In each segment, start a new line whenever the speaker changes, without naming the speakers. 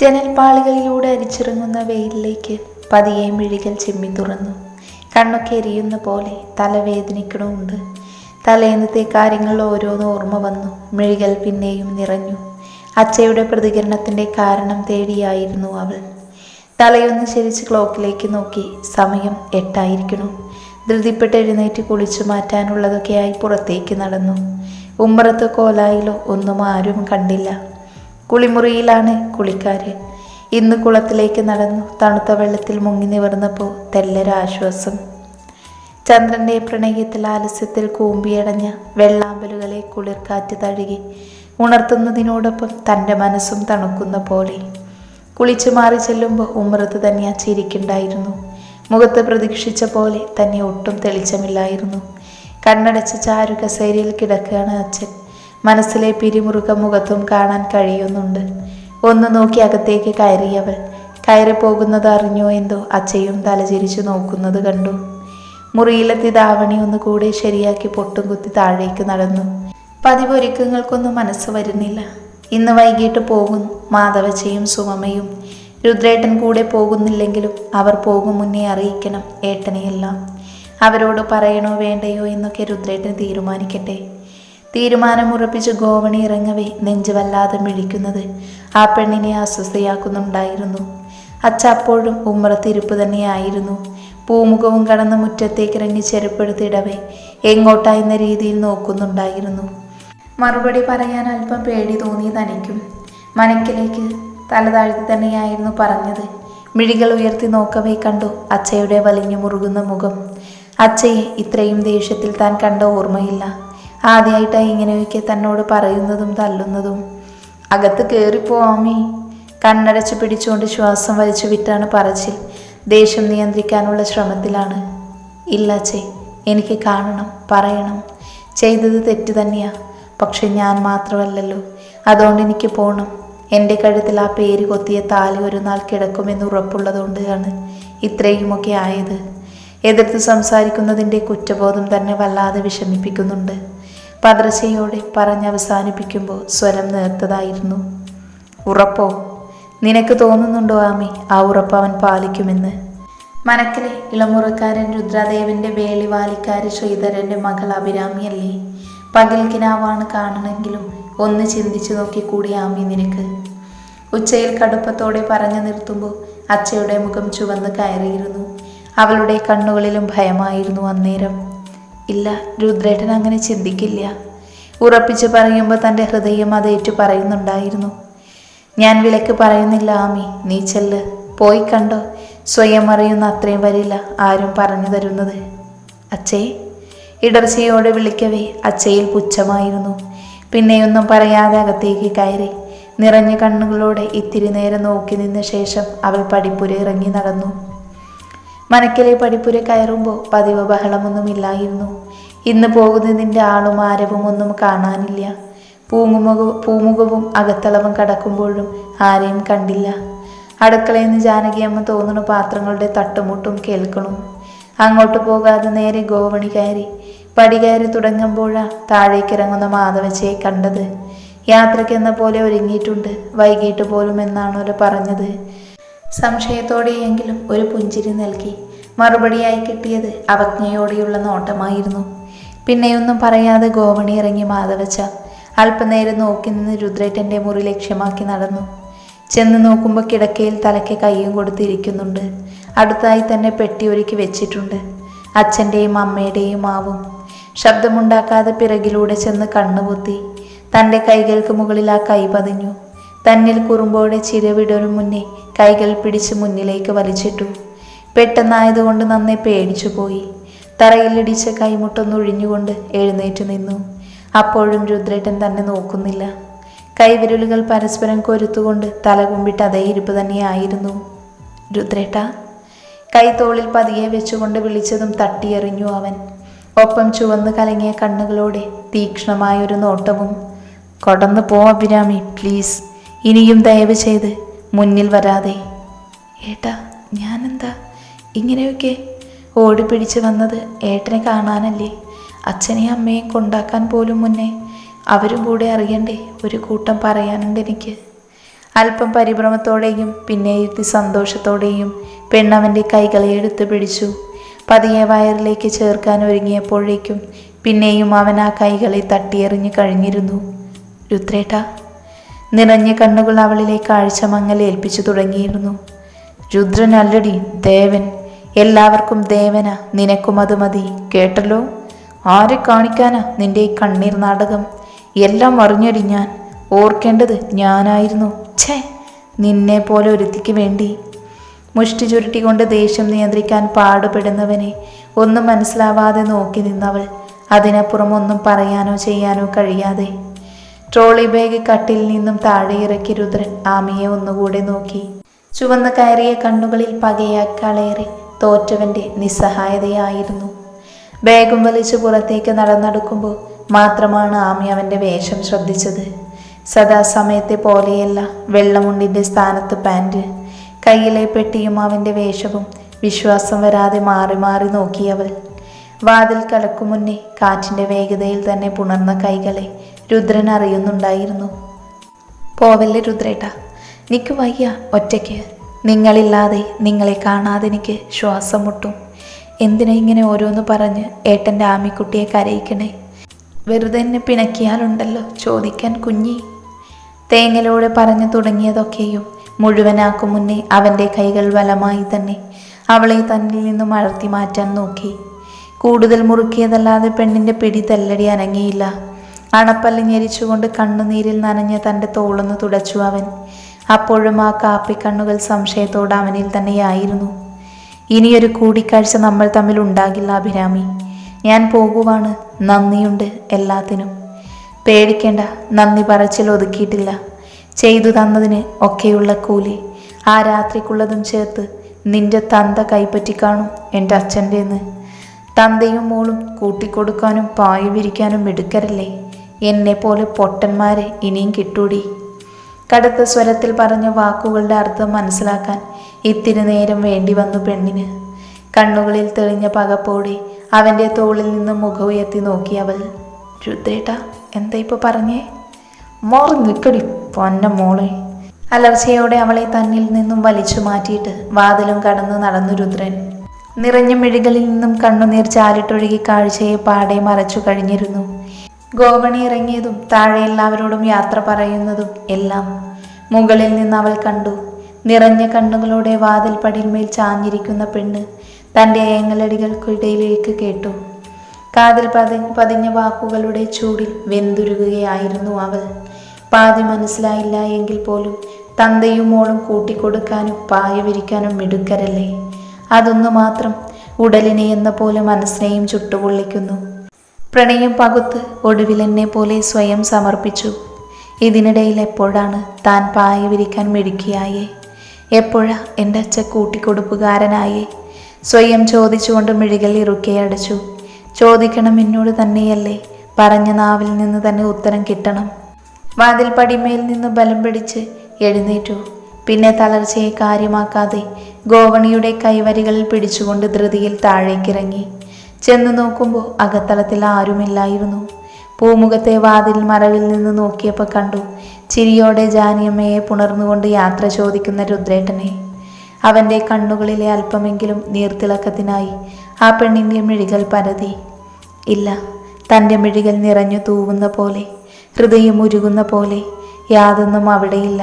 ജനൽപ്പാളികളിലൂടെ അരിച്ചിറങ്ങുന്ന വെയിലിലേക്ക് പതിയെ മിഴികൾ ചെമ്മി തുറന്നു. കണ്ണൊക്കെ എരിയുന്ന പോലെ തലവേദനിക്കണമുണ്ട്. തലേന്നത്തെ കാര്യങ്ങൾ ഓരോന്ന് ഓർമ്മ വന്നു. മിഴികൾ പിന്നെയും നിറഞ്ഞു. അച്ഛയുടെ പ്രതികരണത്തിന്റെ കാരണം തേടിയായിരുന്നു അവൾ. തലയൊന്ന് ശരിച്ച് ക്ലോക്കിലേക്ക് നോക്കി. സമയം എട്ടായിരിക്കണു ധൃതിപ്പെട്ട് എഴുന്നേറ്റ് കുളിച്ചു മാറ്റാനുള്ളതൊക്കെയായി പുറത്തേക്ക് നടന്നു. ഉമ്മറത്ത് കോലായിലോ ഒന്നും ആരും കണ്ടില്ല. കുളിമുറിയിലാണ് കുളിക്കാര്. ഇന്ന് കുളത്തിലേക്ക് നടന്നു. തണുത്ത വെള്ളത്തിൽ മുങ്ങി നിവർന്നപ്പോൾ തെല്ലൊരാശ്വാസം. ചന്ദ്രന്റെ പ്രണയത്തിൽ ആലസ്യത്തിൽ കൂമ്പിയടഞ്ഞ വെള്ളാമ്പലുകളെ കുളിർക്കാറ്റ് തഴുകി ഉണർത്തുന്നതിനോടൊപ്പം തന്റെ മനസ്സും തണുക്കുന്ന പോലെ. കുളിച്ചു മാറി ചെല്ലുമ്പോൾ ഉമ്രത്ത് തന്നെ ആ ചിരിക്കുണ്ടായിരുന്നു. മുഖത്ത് പ്രതീക്ഷിച്ച പോലെ തന്നെ ഒട്ടും തെളിച്ചമില്ലായിരുന്നു. കണ്ണടച്ച് ചാരു കസേരയിൽ കിടക്കുകയാണ് അച്ഛൻ. മനസ്സിലെ പിരിമുറുക മുഖത്തും കാണാൻ കഴിയുന്നുണ്ട്. ഒന്ന് നോക്കി അകത്തേക്ക് കയറിയവൾ കയറി പോകുന്നത് അറിഞ്ഞോ എന്തോ അച്ഛയും തലചിരിച്ചു നോക്കുന്നത് കണ്ടു. മുറിയിലെത്തി ദാവണി ഒന്ന് കൂടെ ശരിയാക്കി പൊട്ടും കുത്തി താഴേക്ക് നടന്നു. പതിവ് ഒരുക്കങ്ങൾക്കൊന്നും മനസ്സ് വരുന്നില്ല. ഇന്ന് വൈകിട്ട് പോകും. മാധവച്ചയും സുമമയും രുദ്രേട്ടൻ കൂടെ പോകുന്നില്ലെങ്കിലും അവർ പോകും മുന്നേ അറിയിക്കണം ഏട്ടനെയെല്ലാം. അവരോട് പറയണോ വേണ്ടയോ എന്നൊക്കെ രുദ്രേട്ടൻ തീരുമാനിക്കട്ടെ. തീരുമാനമുറപ്പിച്ച് ഗോവണി ഇറങ്ങവേ നെഞ്ച് വല്ലാതെ മിഴിക്കുന്നത് ആ പെണ്ണിനെ അസ്വസ്ഥയാക്കുന്നുണ്ടായിരുന്നു. അച്ഛ അപ്പോഴും ഉമ്മറത്തിരിപ്പ് തന്നെയായിരുന്നു. പൂമുഖവും കടന്ന് മുറ്റത്തേക്ക് ഇറങ്ങി ചെരുപ്പെടുത്തിടവേ എങ്ങോട്ടാ എന്ന രീതിയിൽ നോക്കുന്നുണ്ടായിരുന്നു. മറുപടി പറയാൻ അല്പം പേടി തോന്നി തനിക്കും. മനക്കിലേക്ക് തലതാഴ്ത്തി തന്നെയായിരുന്നു പറഞ്ഞത്. മിഴികൾ ഉയർത്തി നോക്കവേ കണ്ടു അച്ഛയുടെ വലിഞ്ഞു മുറുകുന്ന മുഖം. അച്ഛയെ ഇത്രയും ദേഷ്യത്തിൽ താൻ കണ്ട ഓർമ്മയില്ല. ആദ്യമായിട്ടായി ഇങ്ങനെയൊക്കെ തന്നോട് പറയുന്നതും തല്ലുന്നതും. അകത്ത് കയറിപ്പോവാമി കണ്ണടച്ച് പിടിച്ചുകൊണ്ട് ശ്വാസം വലിച്ചു വിട്ടാണ് പറച്ചിൽ. ദേഷ്യം നിയന്ത്രിക്കാനുള്ള ശ്രമത്തിലാണ്. ഇല്ല ചേ എനിക്ക് കാണണം പറയണം. ചെയ്തത് തെറ്റ് തന്നെയാ. പക്ഷെ ഞാൻ മാത്രമല്ലല്ലോ. അതുകൊണ്ട് എനിക്ക് പോകണം എന്റെ കഴുത്തിൽ ആ പേര് കൊത്തിയ താലി ഒരു നാൾ കിടക്കുമെന്ന് ഉറപ്പുള്ളതുകൊണ്ടാണ് ഇത്രയുമൊക്കെ ആയത്. എതിർത്ത് സംസാരിക്കുന്നതിന്റെ കുറ്റബോധം തന്നെ വല്ലാതെ വിഷമിപ്പിക്കുന്നുണ്ട്. പതർച്ചയോടെ പറഞ്ഞവസാനിപ്പിക്കുമ്പോൾ സ്വരം നേർത്തതായിരുന്നു. ഉറപ്പോ? നിനക്ക് തോന്നുന്നുണ്ടോ ആമി ആ ഉറപ്പ് അവൻ പാലിക്കുമെന്ന്? മനക്കിലെ ഇളമുറക്കാരൻ രുദ്രദേവന്റെ വേളിവാലിക്കാരി ശ്രീധരന്റെ മകൾ അഭിരാമിയല്ലേ? പകൽ കിനാവാണ് കാണണമെങ്കിലും ഒന്ന് ചിന്തിച്ചു നോക്കിക്കൂടി ആമി നിനക്ക്. ഉച്ചയിൽ കടുപ്പത്തോടെ പറഞ്ഞു നിർത്തുമ്പോൾ അച്ഛയുടെ മുഖം ചുവന്ന് കയറിയിരുന്നു. അവളുടെ കണ്ണുകളിലും ഭയമായിരുന്നു അന്നേരം. ഇല്ല രുദ്രേട്ടൻ അങ്ങനെ ചിന്തിക്കില്ല. ഉറപ്പിച്ച് പറയുമ്പോൾ തന്റെ ഹൃദയം അതേറ്റു പറയുന്നുണ്ടായിരുന്നു. ഞാൻ വിലക്ക് പറയുന്നില്ല ആമി നീ ചെല്ല്. പോയി കണ്ടോ? സ്വയം അറിയുന്ന അത്രയും വരില്ല ആരും പറഞ്ഞു തരുന്നത്. അച്ഛേ ഇടർച്ചയോടെ വിളിക്കവേ അച്ഛയിൽ പുച്ഛമായിരുന്നു. പിന്നെയൊന്നും പറയാതെ അകത്തേക്ക് കയറി. നിറഞ്ഞ കണ്ണുകളോടെ ഇത്തിരി നേരം നോക്കി നിന്ന ശേഷം അവൾ പടിപ്പുര ഇറങ്ങി നടന്നു. മനക്കിലെ പടിപ്പുര കയറുമ്പോൾ പതിവ് ബഹളമൊന്നുമില്ലായിരുന്നു. ഇന്ന് പോകുന്നതിന്റെ ആളും ആരവും ഒന്നും കാണാനില്ല. പൂമുഖ പൂമുഖവും അകത്തളവും കടക്കുമ്പോഴും ആരെയും കണ്ടില്ല. അടുക്കളയിൽ നിന്ന് ജാനകിയമ്മ തോന്നുന്ന പാത്രങ്ങളുടെ തട്ടുമുട്ടും കേൾക്കണം. അങ്ങോട്ട് പോകാതെ നേരെ ഗോവണി കയറി. പടി കയറി തുടങ്ങുമ്പോഴാ താഴേക്കിറങ്ങുന്ന മാധവച്ചയെ കണ്ടത്. യാത്രയ്ക്കെന്ന പോലെ ഒരുങ്ങിയിട്ടുണ്ട്. വൈകിട്ട് പോലും എന്നാണല്ലോ പറഞ്ഞത്. സംശയത്തോടെയെങ്കിലും ഒരു പുഞ്ചിരി നൽകി. മറുപടിയായി കിട്ടിയത് അവജ്ഞയോടെയുള്ള നോട്ടമായിരുന്നു. പിന്നെയൊന്നും പറയാതെ ഗോവണി ഇറങ്ങി മാധവച്ച അല്പനേരം നോക്കി നിന്ന് രുദ്രേറ്റന്റെ മുറി ലക്ഷ്യമാക്കി നടന്നു. ചെന്ന് നോക്കുമ്പോൾ കിടക്കയിൽ തലയ്ക്ക് കൈയും കൊടുത്തിരിക്കുന്നുണ്ട്. അടുത്തായി തന്നെ പെട്ടി ഒരുക്കി വെച്ചിട്ടുണ്ട്. അച്ഛന്റെയും അമ്മയുടെയും ആവും. ശബ്ദമുണ്ടാക്കാതെ പിറകിലൂടെ ചെന്ന് കണ്ണുപൊത്തി തന്റെ കൈകൾക്ക് മുകളിൽ ആ കൈ പതിഞ്ഞു. തന്നിൽ കുറുമ്പോടെ ചിരവിടൊരു മുന്നേ കൈകൾ പിടിച്ച് മുന്നിലേക്ക് വലിച്ചിട്ടു. പെട്ടെന്നായതുകൊണ്ട് നന്നെ പേടിച്ചു പോയി തറയിലിടിച്ച കൈമുട്ടൊന്നൊഴിഞ്ഞുകൊണ്ട് എഴുന്നേറ്റ് നിന്നു. അപ്പോഴും രുദ്രേട്ടൻ തന്നെ നോക്കുന്നില്ല. കൈവിരലുകൾ പരസ്പരം കൊരുത്തുകൊണ്ട് തലകുമ്പിട്ട് അതേ ഇരിപ്പ് തന്നെയായിരുന്നു. രുദ്രേട്ട കൈത്തോളിൽ പതിയെ വെച്ചുകൊണ്ട് വിളിച്ചതും തട്ടിയെറിഞ്ഞു അവൻ. ഒപ്പം ചുവന്ന് കലങ്ങിയ കണ്ണുകളോടെ തീക്ഷ്ണമായൊരു നോട്ടവും കൊടന്നു പോ അഭിരാമി പ്ലീസ് ഇനിയും ദയവ് ചെയ്ത് മുന്നിൽ വരാതെ. ഏട്ടാ ഞാനെന്താ? ഇങ്ങനെയൊക്കെ ഓടിപ്പിടിച്ച് വന്നത് ഏട്ടനെ കാണാനല്ലേ? അച്ഛനെയും അമ്മയും കൊണ്ടാക്കാൻ പോലും മുന്നേ അവരും കൂടെ അറിയണ്ടേ? ഒരു കൂട്ടം പറയാനുണ്ട് എനിക്ക്. അല്പം പരിഭ്രമത്തോടെയും പിന്നെ ഇരുത്തി സന്തോഷത്തോടെയും പെണ്ണവന്റെ കൈകളെ എടുത്തു പിടിച്ചു. പതിയെ വയറിലേക്ക് ചേർക്കാൻ ഒരുങ്ങിയപ്പോഴേക്കും പിന്നെയും അവൻ ആ കൈകളെ തട്ടിയെറിഞ്ഞു കഴിഞ്ഞിരുന്നു. രുദ്രേട്ട നിറഞ്ഞ കണ്ണുകൾ അവളിലെ കാഴ്ച മങ്ങൽ ഏൽപ്പിച്ചു തുടങ്ങിയിരുന്നു. രുദ്രനല്ലടി ദേവൻ. എല്ലാവർക്കും ദേവന നിനക്കും അത് മതി. കേട്ടല്ലോ? ആരെ കാണിക്കാനാ നിന്റെ ഈ കണ്ണീർ നാടകം? എല്ലാം അറിഞ്ഞടി ഞാൻ. ഓർക്കേണ്ടത് ഞാനായിരുന്നു. ഛേ നിന്നെ പോലെ ഒരുത്തിക്ക് വേണ്ടി. മുഷ്ടി ചുരുട്ടി കൊണ്ട് ദേഷ്യം നിയന്ത്രിക്കാൻ പാടുപെടുന്നവനെ ഒന്നും മനസ്സിലാവാതെ നോക്കി നിന്നവൾ. അതിനപ്പുറം ഒന്നും പറയാനോ ചെയ്യാനോ കഴിയാതെ. ട്രോളി ബാഗ് കട്ടിൽ നിന്നും താഴെ ഇറക്കി രുദ്രൻ ആമിയെ ഒന്നുകൂടെ നോക്കി. ചുവന്ന കയറിയ കണ്ണുകളിൽ പകയാക്കളേറെ തോറ്റവന്റെ നിസ്സഹായതയായിരുന്നു. ബാഗും വലിച്ചു പുറത്തേക്ക് നടന്നെടുക്കുമ്പോൾ മാത്രമാണ് ആമി അവന്റെ വേഷം ശ്രദ്ധിച്ചത്. സദാസമയത്തെ പോലെയല്ല വെള്ളമുണ്ടിന്റെ സ്ഥാനത്ത് പാന്റ് കയ്യിലെ പെട്ടിയും അവന്റെ വേഷവും വിശ്വാസം വരാതെ മാറി മാറി നോക്കിയവൾ. വാതിൽ കടക്കും മുന്നേ കാറ്റിന്റെ വേഗതയിൽ തന്നെ പുണർന്ന കൈകളെ രുദ്രൻ അറിയുന്നുണ്ടായിരുന്നു. പോവല്ലേ രുദ്രേട്ട? നിക്ക് വയ്യ ഒറ്റയ്ക്ക്. നിങ്ങളില്ലാതെ നിങ്ങളെ കാണാതെ എനിക്ക് ശ്വാസം മുട്ടും എന്തിനാ ഇങ്ങനെ ഓരോന്ന് പറഞ്ഞ് ഏട്ടന്റെ ആമിക്കുട്ടിയെ കരയിക്കണേ? വെറുതെ എന്നെ പിണക്കിയാലുണ്ടല്ലോ ചോദിക്കാൻ കുഞ്ഞി. തേങ്ങലോടെ പറഞ്ഞു തുടങ്ങിയതൊക്കെയും മുഴുവനാക്കും മുന്നേ അവന്റെ കൈകൾ വലമായി തന്നെ അവളെ തന്നിൽ നിന്നും അഴർത്തി മാറ്റാൻ നോക്കി. കൂടുതൽ മുറുക്കിയതല്ലാതെ പെണ്ണിന്റെ പിടി തല്ലടി അനങ്ങിയില്ല. അണപ്പല്ല് ഞെരിച്ചുകൊണ്ട് കണ്ണുനീരിൽ നനഞ്ഞ് തന്റെ തോളൊന്ന് തുടച്ചു അവൻ. അപ്പോഴും ആ കാപ്പിക്കണ്ണുകൾ സംശയത്തോടെ അവനിൽ തന്നെയായിരുന്നു. ഇനിയൊരു കൂടിക്കാഴ്ച നമ്മൾ തമ്മിൽ ഉണ്ടാകില്ല അഭിരാമി. ഞാൻ പോകുവാണ്. നന്ദിയുണ്ട് എല്ലാത്തിനും. പേടിക്കേണ്ട നന്ദി പറച്ചിൽ ഒതുക്കിയിട്ടില്ല. ചെയ്തു തന്നതിന് ഒക്കെയുള്ള കൂലി. ആ രാത്രിക്കുള്ളതും ചേർത്ത് നിന്റെ തന്ത കൈപ്പറ്റി കാണും എന്റെ അച്ഛന്റെ തന്തയും മോളും കൂട്ടിക്കൊടുക്കാനും പായ വിരിക്കാനും മിടുക്കരല്ലേ? എന്നെ പോലെ പൊട്ടന്മാരെ ഇനിയും കിട്ടൂടി? കടുത്ത സ്വരത്തിൽ പറഞ്ഞ വാക്കുകളുടെ അർത്ഥം മനസ്സിലാക്കാൻ ഇത്തിരി നേരം വേണ്ടി വന്നു പെണ്ണിന്. കണ്ണുകളിൽ തെളിഞ്ഞ പകപ്പോടെ അവന്റെ തോളിൽ നിന്ന് മുഖം ഉയർത്തി നോക്കി അവൾ. രുദ്രേട്ട എന്താ ഇപ്പൊ പറഞ്ഞേ? മോറി നിൽക്കടി പൊന്ന മോളെ. അലർച്ചയോടെ അവളെ തന്നിൽ നിന്നും വലിച്ചു മാറ്റിയിട്ട് വാതിലും കടന്നു നടന്നു രുദ്രൻ. നിറഞ്ഞ മിഴികളിൽ നിന്നും കണ്ണുനീർ ചാലിട്ടൊഴുകി കാഴ്ചയെ പാടെ മറച്ചു കഴിഞ്ഞിരുന്നു. ഗോവണി ഇറങ്ങിയതും താഴെ എല്ലാവരോടും യാത്ര പറയുന്നതും എല്ലാം മുകളിൽ നിന്ന് അവൾ കണ്ടു. നിറഞ്ഞ കണ്ണുകളോടെ വാതിൽ പടിന്മേൽ ചാഞ്ഞിരിക്കുന്ന പെണ്ണ് തന്റെ ഏങ്ങലടികൾക്കിടയിലേക്ക് കേട്ടു. കാതിൽ പതി പതിഞ്ഞ വാക്കുകളുടെ ചൂടിൽ വെന്തുരുകുകയായിരുന്നു അവൾ. പാതി മനസ്സിലായില്ല എങ്കിൽ പോലും തന്തയും മോളും കൂട്ടിക്കൊടുക്കാനും പായ വിരിക്കാനും മിടുക്കരല്ലേ? അതൊന്നു മാത്രം ഉടലിനെ എന്ന പോലെ മനസ്സിനെയും ചുട്ടുപൊള്ളിക്കുന്നു. പ്രണയം പകുത്ത് ഒടുവിൽ എന്നെ പോലെ സ്വയം സമർപ്പിച്ചു. ഇതിനിടയിൽ എപ്പോഴാണ് താൻ പായ വിരിക്കാൻ മിടുക്കിയായേ? എപ്പോഴാ എന്റെ അച്ഛ കൂട്ടിക്കൊടുപ്പുകാരനായേ? സ്വയം ചോദിച്ചുകൊണ്ട് മിഴികൾ ഇറുക്കിയടച്ചു ചോദിക്കണം എന്നോട് തന്നെയല്ലേ പറഞ്ഞ നാവിൽ നിന്ന് തന്നെ ഉത്തരം കിട്ടണം. വാതിൽ പടിമേൽ നിന്ന് ബലം പിടിച്ച് എഴുന്നേറ്റു. പിന്നെ തളർച്ചയെ കാര്യമാക്കാതെ ഗോവണിയുടെ കൈവരികളിൽ പിടിച്ചുകൊണ്ട് ധൃതിയിൽ താഴേക്കിറങ്ങി. ചെന്ന് നോക്കുമ്പോൾ അകത്തളത്തിൽ ആരുമില്ലായിരുന്നു. പൂമുഖത്തെ വാതിൽ മറവിൽ നിന്ന് നോക്കിയപ്പോൾ കണ്ടു ചിരിയോടെ ജാനിയമ്മയെ പുണർന്നുകൊണ്ട് യാത്ര ചോദിക്കുന്ന രുദ്രേട്ടനെ. അവന്റെ കണ്ണുകളിലെ അല്പമെങ്കിലും നീർത്തിളക്കത്തിനായി ആ പെണ്ണിന്റെ മിഴികൾ പരതി. ഇല്ല തന്റെ മിഴികൾ നിറഞ്ഞു തൂവുന്ന പോലെ ഹൃദയം ഉരുകുന്ന പോലെ യാതൊന്നും അവിടെയില്ല.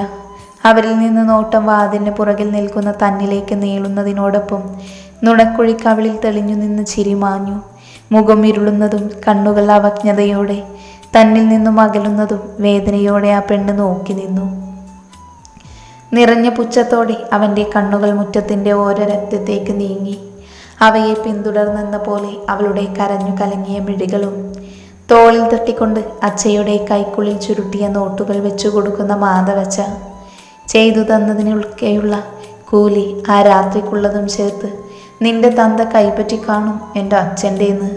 അവരിൽ നിന്ന് നോട്ടം വാതിലിന് പുറകിൽ നിൽക്കുന്ന തന്നിലേക്ക് നീളുന്നതിനോടൊപ്പം നുണക്കുഴിക്കവിളിൽ തെളിഞ്ഞു നിന്ന് ചിരിമാഞ്ഞു മുഖമിരുളുന്നതും കണ്ണുകൾ അവജ്ഞതയോടെ തന്നിൽ നിന്നും അകലുന്നതും വേദനയോടെ ആ പെണ്ണ് നോക്കി നിന്നു. നിറഞ്ഞ പുച്ഛത്തോടെ അവന്റെ കണ്ണുകൾ മുറ്റത്തിന്റെ ഓരോരത്തേക്ക് നീങ്ങി. അവയെ പിന്തുടർന്നെന്ന പോലെ അവളുടെ കരഞ്ഞു കലങ്ങിയ മിഴികളും തോളിൽ തട്ടിക്കൊണ്ട് അച്ഛയുടെ കൈക്കുള്ളിൽ ചുരുട്ടിയ നോട്ടുകൾ വെച്ചു കൊടുക്കുന്ന മാധവച്ച ചെയ്തു തന്നതിനൊക്കെയുള്ള കൂലി ആ രാത്രിക്കുള്ളതും ചേർത്ത് നിന്റെ തന്ത കൈപ്പറ്റി കാണും എന്റെ അച്ഛന്റെന്ന്.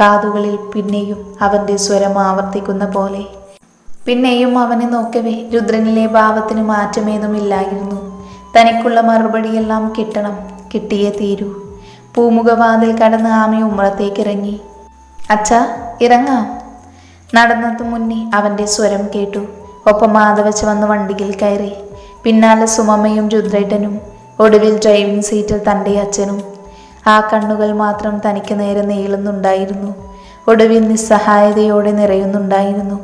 കാതുകളിൽ പിന്നെയും അവന്റെ സ്വരം ആവർത്തിക്കുന്ന പോലെ. പിന്നെയും അവനെ നോക്കവേ രുദ്രനിലെ ഭാവത്തിന് മാറ്റമേതുമില്ലായിരുന്നു. തനിക്കുള്ള മറുപടിയെല്ലാം കിട്ടണം കിട്ടിയേ തീരൂ. പൂമുഖവാതിൽ കടന്ന് ആമി ഉമ്മറത്തേക്ക് ഇറങ്ങി അച്ഛാ ഇറങ്ങാം. നടന്നതു മുന്നേ അവന്റെ സ്വരം കേട്ടു. ഒപ്പം മാധവച്ച് വന്ന് വണ്ടിയിൽ കയറി. പിന്നാലെ സുമമ്മയും രുദ്രേട്ടനും ഒടുവിൽ ഡ്രൈവിംഗ് സീറ്റിൽ തന്റെ അച്ഛനും ആ കണ്ണുകൾ മാത്രം തനിക്ക് നേരെ നീളുന്നുണ്ടായിരുന്നു. ഒടുവിൽ നിസ്സഹായതയോടെ നിറയുന്നുണ്ടായിരുന്നു.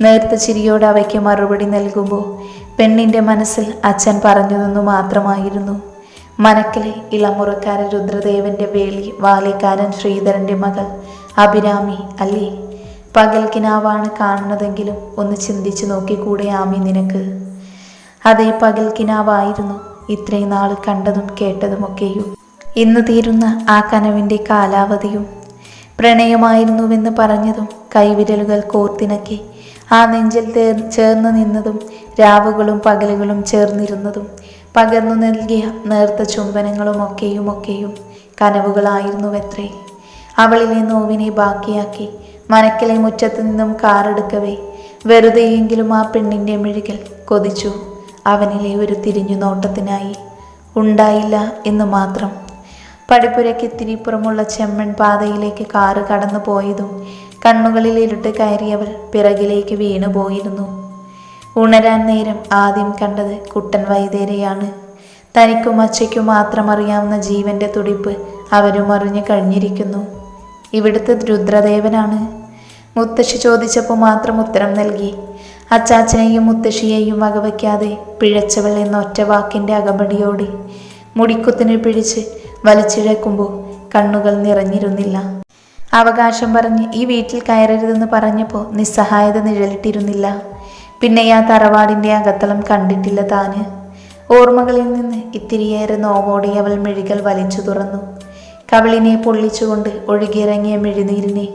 നേർത്ത ചിരിയോടെ അവയ്ക്ക് മറുപടി നൽകുമ്പോൾ പെണ്ണിന്റെ മനസ്സിൽ അച്ഛൻ പറഞ്ഞതൊന്നു മാത്രമായിരുന്നു. മനക്കിലെ ഇളമുറക്കാരൻ രുദ്രദേവന്റെ വേളി വാലിക്കാരൻ ശ്രീധരന്റെ മകൾ അഭിരാമി അല്ലേ? പകൽക്കിനാവാണ് കാണുന്നതെങ്കിലും ഒന്ന് ചിന്തിച്ചു നോക്കിക്കൂടെ ആമി നിനക്ക്. അതേ പകൽക്കിനാവായിരുന്നു ഇത്രയും നാൾ കണ്ടതും കേട്ടതുമൊക്കെയും ഇന്ന് തീരുന്ന ആ കനവിന്റെ കാലാവധിയും പ്രണയമായിരുന്നുവെന്ന് പറഞ്ഞതും കൈവിരലുകൾ കോർത്തിണക്കി ആ നെഞ്ചിൽ ചേർന്ന് നിന്നതും രാവുകളും പകലുകളും ചേർന്നിരുന്നതും പകർന്നു നൽകിയ നേർത്ത ചുംബനങ്ങളും ഒക്കെയും ഒക്കെയും കനവുകളായിരുന്നുവത്രേ. അവളിലെ നോവിനെ ബാക്കിയാക്കി മനക്കിലെ മുറ്റത്തു നിന്നും കാറെടുക്കവേ വെറുതെയെങ്കിലും ആ പെണ്ണിന്റെ മിഴികൾ കൊതിച്ചു. അവനിലെ ഒരു തിരിഞ്ഞു നോട്ടത്തിനായി. ഉണ്ടായില്ല എന്ന് മാത്രം. പടിപ്പുരയ്ക്ക് ഇത്തിരിപ്പുറമുള്ള ചെമ്മൺ പാതയിലേക്ക് കാറ് കടന്നു പോയതും കണ്ണുകളിൽ ഇരുട്ട് കയറിയവൾ പിറകിലേക്ക് വീണു പോയിരുന്നു. ഉണരാൻ നേരം ആദ്യം കണ്ടത് കുട്ടൻ വൈദ്യരെയാണ്. തനിക്കും അച്ഛയ്ക്കും മാത്രം അറിയാവുന്ന ജീവന്റെ തുടിപ്പ് അവരും അറിഞ്ഞു കഴിഞ്ഞിരിക്കുന്നു. ഇവിടുത്തെ രുദ്രദേവനാണ്. മുത്തശ്ശി ചോദിച്ചപ്പോൾ മാത്രം ഉത്തരം നൽകി. അച്ചാച്ചനെയും മുത്തശ്ശിയെയും വകവയ്ക്കാതെ പിഴച്ചവൾ എന്ന ഒറ്റ വാക്കിന്റെ അകമ്പടിയോടെ മുടിക്കുത്തിന് പിടിച്ച് വലിച്ചിഴക്കുമ്പോൾ കണ്ണുകൾ നിറഞ്ഞിരുന്നില്ല. അവകാശം പറഞ്ഞ് ഈ വീട്ടിൽ കയറരുതെന്ന് പറഞ്ഞപ്പോൾ നിസ്സഹായത നിഴലിട്ടിരുന്നില്ല. പിന്നെ ആ തറവാടിന്റെ അകത്തളം കണ്ടിട്ടില്ല താന്. ഓർമ്മകളിൽ നിന്ന് ഇത്തിരിയേറെ നോവോടെ അവൾ മിഴികൾ വലിച്ചു തുറന്നു. കവിളിനെ പൊള്ളിച്ചുകൊണ്ട് ഒഴുകിയിറങ്ങിയ മിഴിനീരിനെ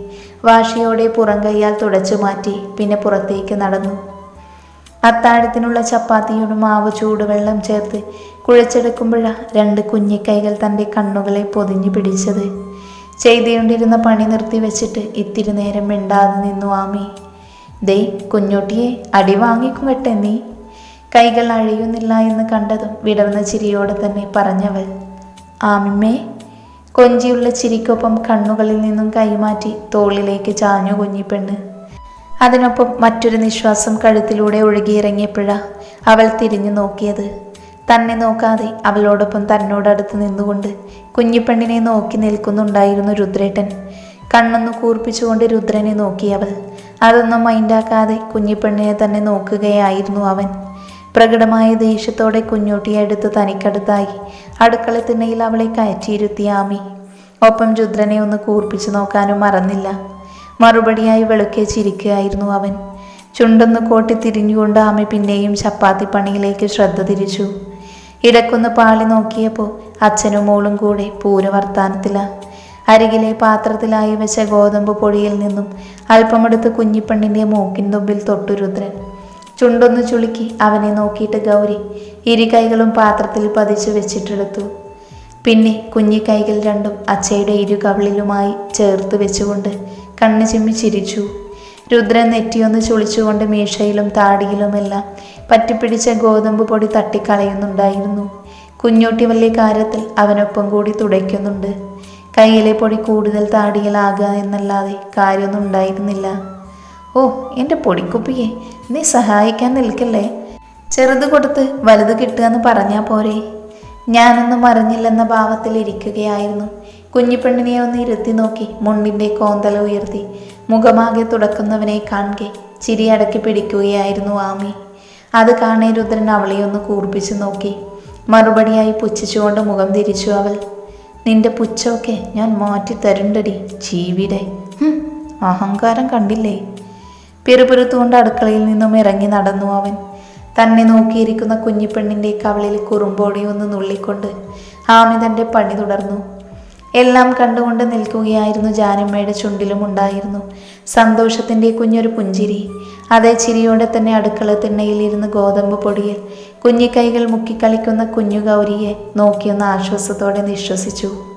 വാശിയോടെ പുറം കൈയാൽ തുടച്ചു മാറ്റി പിന്നെ പുറത്തേക്ക് നടന്നു. അത്താഴത്തിനുള്ള ചപ്പാത്തിയോട് മാവ് ചൂടുവെള്ളം ചേർത്ത് കുഴച്ചെടുക്കുമ്പോഴ രണ്ട് കുഞ്ഞിക്കൈകൾ തന്റെ കണ്ണുകളെ പൊതിഞ്ഞു പിടിച്ചത്. ചെയ്തുകൊണ്ടിരുന്ന പണി നിർത്തി വെച്ചിട്ട് ഇത്തിരി നേരം മിണ്ടാതെ നിന്നു ആമി. ദേ കുഞ്ഞോട്ടിയെ അടി വാങ്ങിക്കും കേട്ടെ നീ. കൈകൾ അഴിയുന്നില്ല എന്ന് കണ്ടതും വിടർന്ന ചിരിയോടെ തന്നെ പറഞ്ഞവൾ. ആമിമ്മേ കൊഞ്ചിയുള്ള ചിരിക്കൊപ്പം കണ്ണുകളിൽ നിന്നും കൈമാറ്റി തോളിലേക്ക് ചാഞ്ഞു കുഞ്ഞിപ്പെണ്ണ് അതിനൊപ്പം മറ്റൊരു നിശ്വാസം കഴുത്തിലൂടെ ഒഴുകിയിറങ്ങിയപ്പോഴ അവൾ തിരിഞ്ഞു നോക്കിയത്. തന്നെ നോക്കാതെ അവളോടൊപ്പം തന്നോടടുത്ത് നിന്നുകൊണ്ട് കുഞ്ഞിപ്പെണ്ണിനെ നോക്കി നിൽക്കുന്നുണ്ടായിരുന്നു രുദ്രേട്ടൻ. കണ്ണൊന്ന് കൂർപ്പിച്ചുകൊണ്ട് രുദ്രനെ നോക്കി അവൾ. അതൊന്നും മൈൻഡാക്കാതെ കുഞ്ഞിപ്പെണ്ണിനെ തന്നെ നോക്കുകയായിരുന്നു അവൻ. പ്രകടമായ ദേഷ്യത്തോടെ കുഞ്ഞൂട്ടിയെ എടുത്ത് തനിക്കടുത്തായി. അടുക്കള തിണ്ണയിൽ അവളെ കയറ്റിയിരുത്തി ആമി. ഒപ്പം രുദ്രനെ ഒന്ന് കൂർപ്പിച്ചു നോക്കാനും മറന്നില്ല. മറുപടിയായി വെളുക്കെ ചിരിക്കുകയായിരുന്നു അവൻ. ചുണ്ടൊന്ന് കോട്ടി തിരിഞ്ഞുകൊണ്ട് ആമി പിന്നെയും ചപ്പാത്തി പണിയിലേക്ക് ശ്രദ്ധ തിരിച്ചു. ഇടക്കൊന്ന് പാളി നോക്കിയപ്പോൾ അച്ഛനും മോളും കൂടെ പൂര വർത്താനത്തില അരികിലെ പാത്രത്തിലായി വെച്ച ഗോതമ്പ് പൊടിയിൽ നിന്നും അല്പമെടുത്ത് കുഞ്ഞിപ്പെണ്ണിന്റെ മൂക്കിൻ തുമ്പിൽ തൊട്ടു രുദ്രൻ. ചുണ്ടൊന്ന് ചുളുക്കി അവനെ നോക്കിയിട്ട് ഗൗരി ഇരു കൈകളും പാത്രത്തിൽ പതിച്ചു വെച്ചിട്ടെടുത്തു. പിന്നെ കുഞ്ഞി കൈകൾ രണ്ടും അച്ഛയുടെ ഇരു കവിളിലുമായി ചേർത്ത് വെച്ചുകൊണ്ട് കണ്ണു ചിമ്മി ചിരിച്ചു. രുദ്രൻ നെറ്റിയൊന്ന് ചുളിച്ചുകൊണ്ട് മീശയിലും താടിയിലുമെല്ലാം പറ്റിപ്പിടിച്ച ഗോതമ്പ് പൊടി തട്ടിക്കളയുന്നുണ്ടായിരുന്നു. കുഞ്ഞോട്ടി വലിയ കാര്യത്തിൽ അവനൊപ്പം കൂടി തുടയ്ക്കുന്നുണ്ട്. കയ്യിലെ പൊടി കൂടുതൽ താടിയിലാകുക എന്നല്ലാതെ കാര്യമൊന്നും ഉണ്ടായിരുന്നില്ല. ഓ എന്റെ പൊടിക്കുപ്പിയെ നീ സഹായിക്കാൻ നിൽക്കല്ലേ? ചെറുത് കൊടുത്ത് വലുത് കിട്ടുക എന്ന് പറഞ്ഞാൽ പോരെ. ഞാനൊന്നും അറിഞ്ഞില്ലെന്ന ഭാവത്തിൽ ഇരിക്കുകയായിരുന്നു. കുഞ്ഞിപ്പെണ്ണിനെ ഒന്ന് ഇരുത്തി നോക്കി മുണ്ടിന്റെ കോന്തല ഉയർത്തി. മുഖമാകെ തുടക്കുന്നവനെ കാണുകെ ചിരി അടക്കി പിടിക്കുകയായിരുന്നു ആമി. അത് കാണേ രുദ്രൻ അവളെ ഒന്ന് കൂർപ്പിച്ചു നോക്കി. മറുപടിയായി പുച്ഛിച്ചുകൊണ്ട് മുഖം തിരിച്ചു അവൾ. നിന്റെ പുച്ഛമൊക്കെ ഞാൻ മാറ്റി തരുണ്ടടി ജീവിടെ അഹങ്കാരം കണ്ടില്ലേ? പിറുപിറുത്തുകൊണ്ട് അടുക്കളയിൽ നിന്നും ഇറങ്ങി നടന്നു അവൻ. തന്നെ നോക്കിയിരിക്കുന്ന കുഞ്ഞിപ്പെണ്ണിന്റെ കവളിൽ കുറുമ്പോടി ഒന്ന് നുള്ളിക്കൊണ്ട് തന്റെ പണി തുടർന്നു. എല്ലാം കണ്ടുകൊണ്ട് നിൽക്കുകയായിരുന്നു ജാനമ്മയുടെ ചുണ്ടിലും ഉണ്ടായിരുന്നു. സന്തോഷത്തിന്റെ കുഞ്ഞൊരു പുഞ്ചിരി. അതേ ചിരിയോടെ തന്നെ അടുക്കള തിണ്ണയിലിരുന്ന് ഗോതമ്പ് പൊടിയിൽ കുഞ്ഞിക്കൈകൾ മുക്കിക്കളിക്കുന്ന കുഞ്ഞു ഗൗരിയെ നോക്കിയൊന്ന് ആശ്വാസത്തോടെ നിശ്വസിച്ചു.